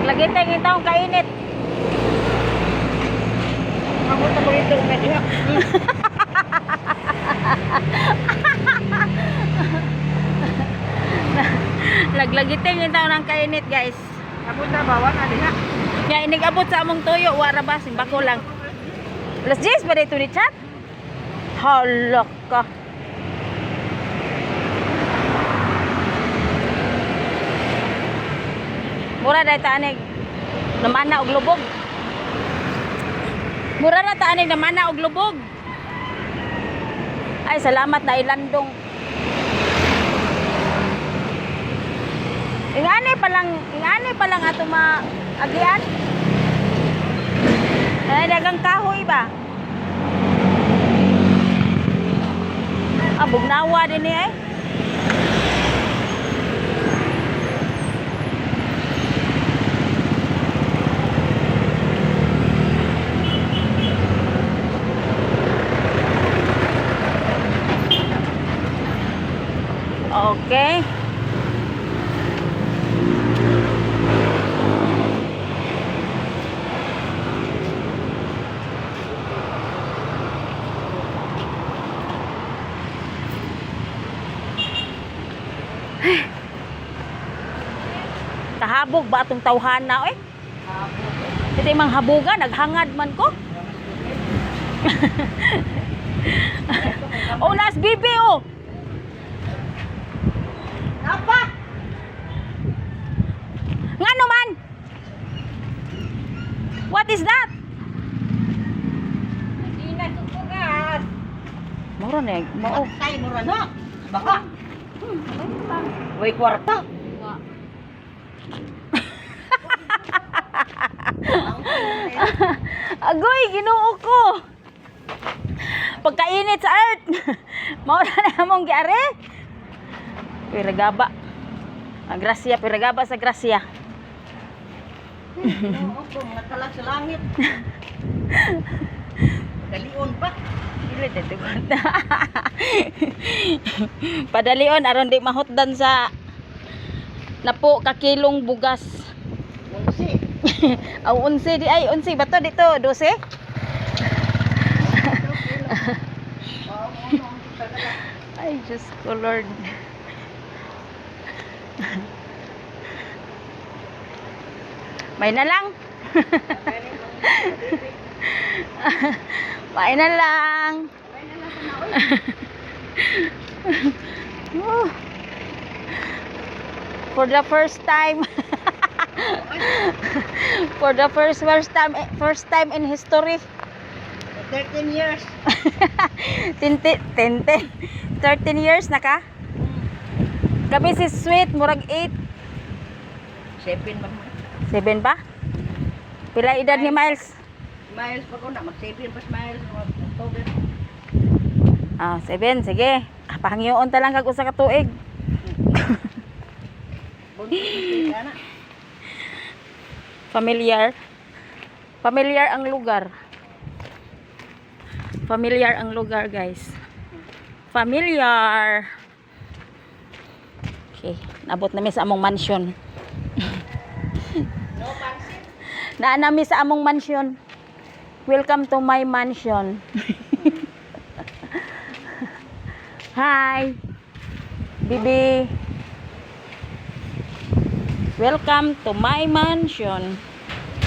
Naglagitay ng taong kainit. Na mo ito na diha. Naglagitay ng taong ng kainit guys. Na bawa na diha. Kaya inigabot sa among tuyo, wara ba, simbako lang. Alas 10 ba dito ni chat? Hala ka. Mura dahil taanig namana og lubog. Mura na taanig namana og lubog. Ay, salamat na ilandong. Ingani pa lang, ingani pa lang ato ma agian. Ay, dagang kahoy ba? Ah, bugnawa din eh. Okay. Kahabog ba atong tawhana eh? Ito mang habuga, naghangad man ko. oh, nas bibi oh. What is that? Hindi na tutugas. Moro na, mao. Tay mo ra na. Baka. Way kwarta. Agoy, ginoo ko. Pagkainit sa earth. Mao na namong giare. Piragaba. Ang grasya, piragaba sa grasya. Nakalag sa langit. Dalion pa. Dili titugot. Padalion aron di mahutdan sa napo ka kilong bugas. Unsi. Ang unsi di ay unsi ba to dito 12? Oo, oo, oo. Ay, Diyos ko, Lord. May na lang. May na lang. For the first time. For the first first time first time in history. 13 years. Tinti, tinti. 13 years na ka? Kami si Sweet, murag 8. 7 man. 7 ba? Pila edad ni Miles? Miles pa ko na. Mag-7 pa si Miles. October. Ah, 7, sige. Ah, pahangyoon ta lang kag usa ka tuig. Familiar. Familiar ang lugar. Familiar ang lugar, guys. Familiar. Okay, nabot na mi sa among mansion. No pansit. Naa nami sa among mansion. Welcome to my mansion. Hi. Bibi. Welcome to my mansion.